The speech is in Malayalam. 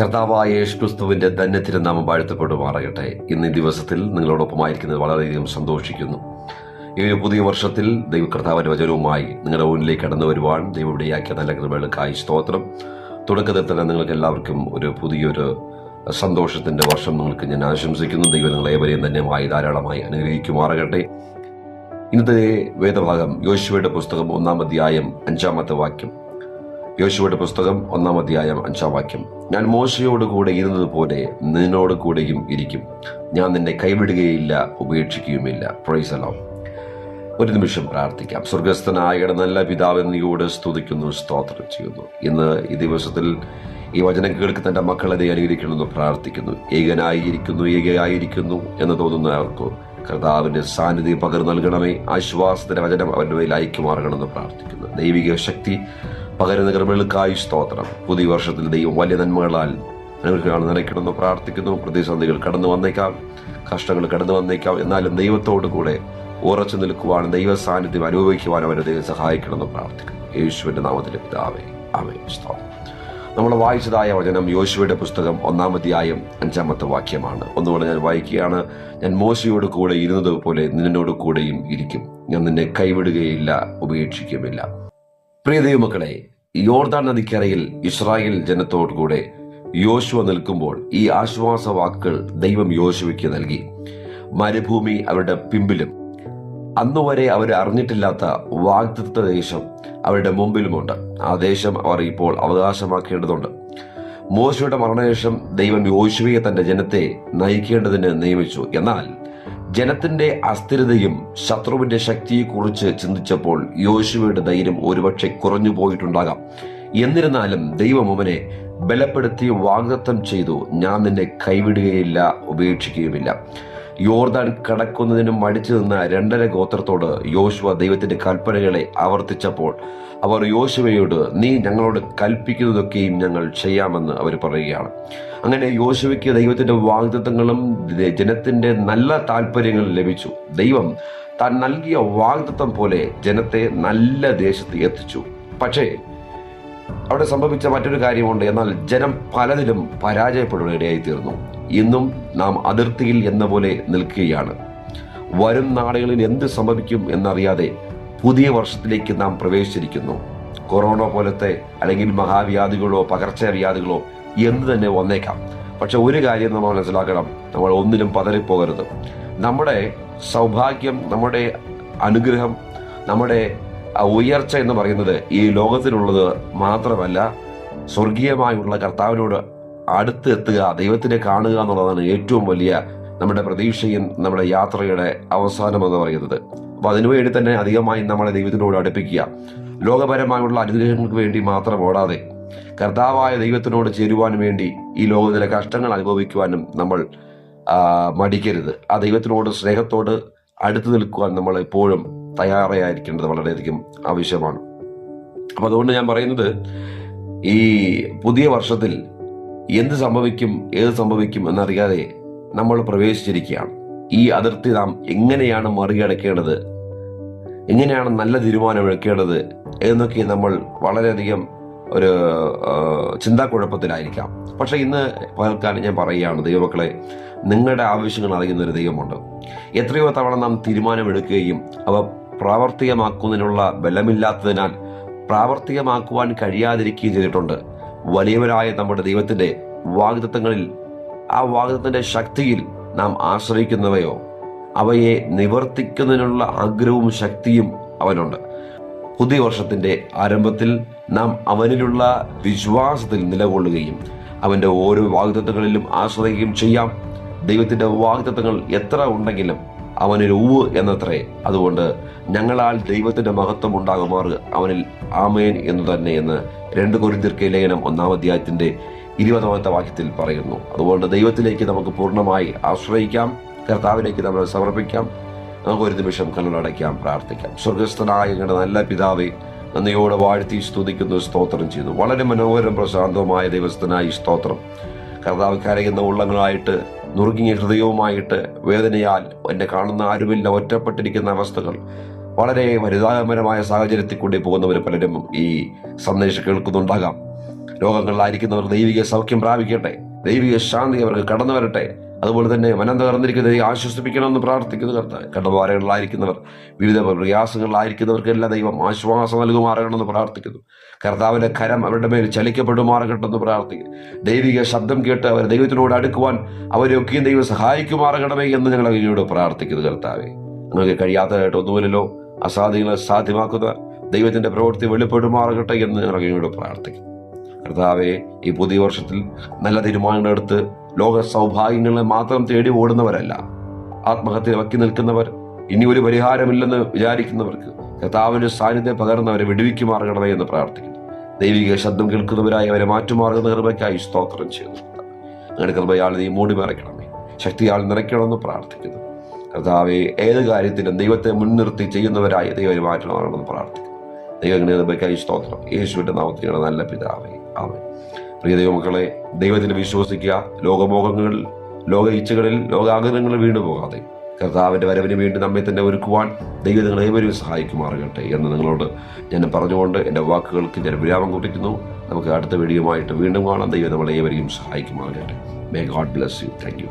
കർത്താവായ യേശുക്രിസ്തുവിന്റെ ധന്യത്തിരുനാമം വാഴ്ത്തപ്പെടുമാറാകട്ടെ. ഇന്ന് ഈ ദിവസത്തിൽ നിങ്ങളോടൊപ്പമായിരിക്കുന്നത് വളരെയധികം സന്തോഷിക്കുന്നു. ഈ ഒരു പുതിയ വർഷത്തിൽ ദൈവ കർത്താവിന്റെ വചനവുമായി നിങ്ങളുടെ മുന്നിലേക്ക് കടന്നു വരുവാൻ ദൈവം ഇടയാക്കിയ നല്ല കൃപകൾക്കായി സ്തോത്രം. തുടക്കത്തിൽ തന്നെ നിങ്ങൾക്ക് എല്ലാവർക്കും ഒരു പുതിയൊരു സന്തോഷത്തിന്റെ വർഷം നിങ്ങൾക്ക് ഞാൻ ആശംസിക്കുന്നു. ദൈവം നിങ്ങളെ ഏവരെയും ധന്യമായി ധാരാളമായി അനുഗ്രഹിക്കുമാറാകട്ടെ. ഇന്നത്തെ വേദഭാഗം യോശുവയുടെ പുസ്തകം ഒന്നാം അധ്യായം അഞ്ചാമത്തെ വാക്യം. യോശുവയുടെ പുസ്തകം ഒന്നാം അധ്യായം അഞ്ചാം വാക്യം. ഞാൻ മോശയോട് കൂടെ ഇരുന്നത് പോലെ നിന്നോട് കൂടെയും ഇരിക്കും. ഞാൻ നിന്നെ കൈവിടുകയില്ല ഉപേക്ഷിക്കുകയുമില്ല. പ്രൈസലോ ഒരു നിമിഷം പ്രാർത്ഥിക്കാം. സ്വർഗസ്ഥനായ നല്ല പിതാവ് നീയോട് സ്തുതിക്കുന്നു സ്തോത്രം ചെയ്യുന്നു. ഇന്ന് ഈ ദിവസത്തിൽ ഈ വചനം കേൾക്കുന്ന തന്റെ മക്കളെ അനുകരിക്കണമെന്ന് പ്രാർത്ഥിക്കുന്നു. ഏകനായിരിക്കുന്നു ഏകയായിരിക്കുന്നു എന്ന് തോന്നുന്നവർക്ക് കർത്താവിന്റെ സാന്നിധ്യം പകർന്നു നൽകണമേ. ആശ്വാസത്തിന്റെ വചനം അവരുടെ മേൽ മാറണമെന്ന് പ്രാർത്ഥിക്കുന്നു. ദൈവിക ശക്തി പകരുന്ന കൃപകൾക്കായി സ്തോത്രം. പുതിയ വർഷത്തിൽ ദൈവം വലിയ നന്മകളാൽ അനുഗ്രഹങ്ങൾ നിറയ്ക്കണമെന്ന് പ്രാർത്ഥിക്കുന്നു. പ്രതിസന്ധികൾ കടന്നു വന്നേക്കാം. കഷ്ടങ്ങൾ കടന്നു വന്നേക്കാം. എന്നാലും ദൈവത്തോടു കൂടെ ഉറച്ചു നിൽക്കുവാനും ദൈവ സാന്നിധ്യം അനുഭവിക്കുവാനും അവരെ ദൈവം സഹായിക്കണമെന്ന് പ്രാർത്ഥിക്കുന്നു. യേശുവിന്റെ നാമത്തിലെ പിതാവേ ആമേ സ്തോത്രം. നമ്മൾ വായിച്ചതായ വചനം യോശുവയുടെ പുസ്തകം ഒന്നാമധ്യായം അഞ്ചാമത്തെ വാക്യമാണ്. ഒന്നുകൂടെ ഞാൻ വായിക്കുകയാണ്. ഞാൻ മോശയോട് കൂടെ ഇരുന്നത് പോലെ നിന്നോട് കൂടെയും ഇരിക്കും. ഞാൻ നിന്നെ കൈവിടുകയില്ല ഉപേക്ഷിക്കുമില്ല പ്രിയ ദൈവമക്കളെ യോർദാൻ നദിക്കരയിൽ ഇസ്രായേൽ ജനത്തോടു കൂടെ യോശുവ നിൽക്കുമ്പോൾ ഈ ആശ്വാസ വാക്കുകൾ ദൈവം യോശുവയ്ക്ക് നൽകി. മരുഭൂമി അവരുടെ പിമ്പിലും. അന്നുവരെ അവർ അറിഞ്ഞിട്ടില്ലാത്ത വാഗ്ദത്ത ദേശം അവരുടെ മുമ്പിലുമുണ്ട്. ആ ദേശം അവർ ഇപ്പോൾ അവകാശമാക്കേണ്ടതുണ്ട്. മോശയുടെ മരണശേഷം ദൈവം യോശുവയെ തന്റെ ജനത്തെ നയിക്കേണ്ടതിന് നിയമിച്ചു. എന്നാൽ ജനത്തിന്റെ അസ്ഥിരതയും ശത്രുവിന്റെ ശക്തിയെക്കുറിച്ച് ചിന്തിച്ചപ്പോൾ യോശുവയുടെ ധൈര്യം ഒരുപക്ഷെ കുറഞ്ഞു പോയിട്ടുണ്ടാകാം എന്നിരുന്നാലും ദൈവം അവനെ ബലപ്പെടുത്തി വാഗ്ദത്തം ചെയ്തു. ഞാൻ നിന്നെ കൈവിടുകയില്ല ഉപേക്ഷിക്കുകയുമില്ല. യോർദാൻ കടക്കുന്നതിനും മടിച്ചു നിന്ന രണ്ടര ഗോത്രത്തോട് യോശുവ ദൈവത്തിന്റെ കൽപ്പനകളെ ആവർത്തിച്ചപ്പോൾ അവർ യോശുവയോട് നീ ഞങ്ങളോട് കൽപ്പിക്കുന്നതൊക്കെയും ഞങ്ങൾ ചെയ്യാമെന്ന് അവർ പറയുകയാണ്. അങ്ങനെ യോശുവയ്ക്ക് ദൈവത്തിന്റെ വാഗ്ദത്തങ്ങളും ജനത്തിന്റെ നല്ല താല്പര്യങ്ങളും ലഭിച്ചു. ദൈവം താൻ നൽകിയ വാഗ്ദത്തം പോലെ ജനത്തെ നല്ല ദേശത്ത് എത്തിച്ചു. പക്ഷേ അവിടെ സംഭവിച്ച മറ്റൊരു കാര്യമുണ്ട്. എന്നാൽ ജനം പലതിലും പരാജയപ്പെടുകയിടയായി തീർന്നു ഇന്നും നാം അതിർത്തിയിൽ എന്ന പോലെ നിൽക്കുകയാണ്. വരും നാളുകളിൽ എന്ത് സംഭവിക്കും എന്നറിയാതെ പുതിയ വർഷത്തിലേക്ക് നാം പ്രവേശിച്ചിരിക്കുന്നു. കൊറോണ പോലത്തെ അല്ലെങ്കിൽ മഹാവ്യാധികളോ പകർച്ചവ്യാധികളോ എന്ത് തന്നെ വന്നേക്കാം. പക്ഷെ ഒരു കാര്യം നമ്മൾ മനസ്സിലാക്കണം. നമ്മൾ ഒന്നിലും പതറിപ്പോകരുത്. നമ്മുടെ സൗഭാഗ്യം നമ്മുടെ അനുഗ്രഹം നമ്മുടെ ആ ഉയർച്ച എന്ന് പറയുന്നത് ഈ ലോകത്തിലുള്ളത് മാത്രമല്ല സ്വർഗീയമായുള്ള കർത്താവിനോട് അടുത്ത് എത്തുക ദൈവത്തിനെ കാണുക എന്നുള്ളതാണ് ഏറ്റവും വലിയ നമ്മുടെ പ്രതീക്ഷയും നമ്മുടെ യാത്രയുടെ അവസാനം എന്ന് പറയുന്നത്. അപ്പൊ അതിനുവേണ്ടി തന്നെ അധികമായി നമ്മളെ ദൈവത്തിനോട് അടുപ്പിക്കുക. ലോകപരമായുള്ള അനുഗ്രഹങ്ങൾക്ക് വേണ്ടി മാത്രം ഓടാതെ കർത്താവായ ദൈവത്തിനോട് ചേരുവാൻ വേണ്ടി ഈ ലോകത്തിലെ കഷ്ടങ്ങൾ അനുഭവിക്കുവാനും നമ്മൾ മടിക്കരുത്. ആ ദൈവത്തിനോട് സ്നേഹത്തോട് അടുത്തു നിൽക്കുവാൻ നമ്മൾ എപ്പോഴും തയ്യാറായിരിക്കേണ്ടത് വളരെയധികം ആവശ്യമാണ്. അപ്പോൾ അതുകൊണ്ട് ഞാൻ പറയുന്നത് ഈ പുതിയ വർഷത്തിൽ എന്ത് സംഭവിക്കും ഏത് സംഭവിക്കും എന്നറിയാതെ നമ്മൾ പ്രവേശിച്ചിരിക്കുകയാണ്. ഈ അതിർത്തി നാം എങ്ങനെയാണ് മറികടക്കേണ്ടത് എങ്ങനെയാണ് നല്ല തീരുമാനം എടുക്കേണ്ടത് എന്നൊക്കെ നമ്മൾ വളരെയധികം ഒരു ചിന്താ ചിന്താക്കുഴപ്പത്തിലായിരിക്കാം. പക്ഷേ ഇന്ന് പകൽക്കാലം ഞാൻ പറയുകയാണ് ദൈവമക്കളെ നിങ്ങളുടെ ആവശ്യങ്ങൾ അറിയുന്ന ഒരു ദൈവമുണ്ട്. എത്രയോ തവണ നാം തീരുമാനമെടുക്കുകയും അവ പ്രാവർത്തികമാക്കുന്നതിനുള്ള ബലമില്ലാത്തതിനാൽ പ്രാവർത്തികമാക്കുവാൻ കഴിയാതിരിക്കുകയും ചെയ്തിട്ടുണ്ട്. വലിയവരായ നമ്മുടെ ദൈവത്തിന്റെ വാഗ്ദത്തങ്ങളിൽ ആ വാഗ്ദത്തിന്റെ ശക്തിയിൽ നാം ആശ്രയിക്കുന്നവയോ അവയെ നിവർത്തിക്കുന്നതിനുള്ള ആഗ്രഹവും ശക്തിയും അവനുണ്ട്. പുതിയ വർഷത്തിന്റെ ആരംഭത്തിൽ നാം അവനിലുള്ള വിശ്വാസത്തിൽ നിലകൊള്ളുകയും അവന്റെ ഓരോ വാഗ്ദത്തങ്ങളിലും ആശ്രയിക്കുകയും ചെയ്യാം. ദൈവത്തിന്റെ വാഗ്ദത്തങ്ങൾ എത്ര ഉണ്ടെങ്കിലും അവനൊരു ഉവ് എന്നത്രേ. അതുകൊണ്ട് ഞങ്ങളാൽ ദൈവത്തിന്റെ മഹത്വം ഉണ്ടാകുമാർ അവനിൽ ആമേൻ എന്ന് തന്നെ എന്ന് രണ്ട് കൊരിന്തിർക്കെ ലേഖനം ഒന്നാം അധ്യായത്തിന്റെ ഇരുപതാമത്തെ വാക്യത്തിൽ പറയുന്നു. അതുകൊണ്ട് ദൈവത്തിലേക്ക് നമുക്ക് പൂർണമായി ആശ്രയിക്കാം. കർത്താവിലേക്ക് നമ്മൾ സമർപ്പിക്കാം. നമുക്ക് ഒരു നിമിഷം കണ്ണടയ്ക്കാം പ്രാർത്ഥിക്കാം. സ്വർഗസ്ഥനായ ഞങ്ങളുടെ നല്ല പിതാവെ നന്ദിയോടെ വാഴ്ത്തി സ്തുതിക്കുന്നു സ്തോത്രം ചെയ്യുന്നു. വളരെ മനോഹരം പ്രശാന്തവുമായ ദൈവസ്ഥനായി സ്തോത്രം. കർത്താവ് കരയുന്ന ഉള്ളങ്ങളായിട്ട് നുറുങ്ങിയ ഹൃദയവുമായിട്ട് വേദനയാൽ എന്നെ കാണുന്ന ആരുമില്ല ഒറ്റപ്പെട്ടിരിക്കുന്ന അവസ്ഥകൾ. വളരെ പരിതാപകരമായ സാഹചര്യത്തിൽ കൂടി പോകുന്നവർ പലരും ഈ സന്ദേശം കേൾക്കുന്നുണ്ടാകാം. രോഗങ്ങളിലായിരിക്കുന്നവർ ദൈവിക സൗഖ്യം പ്രാപിക്കട്ടെ. ദൈവിക ശാന്തി അവർക്ക് കടന്നു വരട്ടെ അതുപോലെ തന്നെ മനം തകർന്നിരിക്കുന്നത് ആശ്വസിപ്പിക്കണമെന്ന് പ്രാർത്ഥിക്കുന്നു കർത്താവ്. കടവാരകളിലായിരിക്കുന്നവർ വിവിധ പ്രയാസങ്ങളിലായിരിക്കുന്നവർക്ക് എല്ലാ ദൈവം ആശ്വാസം നൽകുമാറണമെന്ന് പ്രാർത്ഥിക്കുന്നു. കർത്താവിന്റെ കരം അവരുടെ മേൽ ചലിക്കപ്പെടുമാറകട്ടെന്ന് പ്രാർത്ഥിക്കുന്നു. ദൈവിക ശബ്ദം കേട്ട് അവർ ദൈവത്തിനോട് അടുക്കുവാൻ അവരെയൊക്കെയും ദൈവം സഹായിക്കുമാറകണമേ എന്ന് ഞങ്ങൾ അങ്ങനെയോട് പ്രാർത്ഥിക്കുന്നു കർത്താവെ. നിങ്ങൾക്ക് കഴിയാത്തതായിട്ട് ഒന്നുമില്ലല്ലോ. അസാധ്യങ്ങളെ സാധ്യമാക്കുന്ന ദൈവത്തിന്റെ പ്രവൃത്തി വെളിപ്പെടുമാറകട്ടെ എന്ന് ഞങ്ങൾ അങ്ങനെയോട് പ്രാർത്ഥിക്കുന്നു. കർത്താവെ ഈ പുതിയ വർഷത്തിൽ നല്ല തീരുമാനങ്ങൾ എടുത്ത് ലോക സൗഭാഗ്യങ്ങളെ മാത്രം തേടി ഓടുന്നവരല്ല. ആത്മഹത്യ വക്കി നിൽക്കുന്നവർ ഇനി ഒരു പരിഹാരമില്ലെന്ന് വിചാരിക്കുന്നവർക്ക് കർത്താവിന്റെ സാന്നിധ്യം പകർന്നവരെ വിടുവിക്കുമാറണമേ എന്ന് പ്രാർത്ഥിക്കുന്നു. ദൈവിക ശബ്ദം കേൾക്കുന്നവരായി അവരെ മാറ്റുമാറുന്ന കൃപയ്ക്കായി സ്തോത്രം ചെയ്യുന്നു. നിങ്ങളുടെ കൃപയാൾ നീ മൂടി മറയ്ക്കണമേ ശക്തിയാൾ നിറയ്ക്കണമെന്ന് പ്രാർത്ഥിക്കുന്നു. കർത്താവെ ഏത് കാര്യത്തിലും ദൈവത്തെ മുൻനിർത്തി ചെയ്യുന്നവരായി ദൈവം മാറ്റണമെന്ന് പ്രാർത്ഥിക്കുന്നു. കൃപയ്ക്കായി സ്തോത്രം. യേശുവിന്റെ നാമത്തിലുള്ള നല്ല പിതാവേ. ആമേ പ്രിയ ദൈവമക്കളെ ദൈവത്തിൽ വിശ്വസിക്കുക. ലോകമോഹങ്ങളിൽ ലോക ഇച്ഛകളിൽ ലോകാഗ്രഹങ്ങളിൽ വീണ്ടു പോകാതെ കർത്താവിന്റെ വരവിന് വേണ്ടി നമ്മെ തന്നെ ഒരുക്കുവാൻ ദൈവം നിങ്ങൾ ഏവരും സഹായിക്കുമാറുകട്ടെ എന്ന് നിങ്ങളോട് ഞാൻ പറഞ്ഞുകൊണ്ട് എന്റെ വാക്കുകൾക്ക് ഞാൻ വിരാമം കുറിക്കുന്നു. നമുക്ക് അടുത്ത വീഡിയോ ആയിട്ട് വീണ്ടും കാണാം. ദൈവം നമ്മളെ ഏവരെയും സഹായിക്കുമാറുകട്ടെ. May God bless you thank you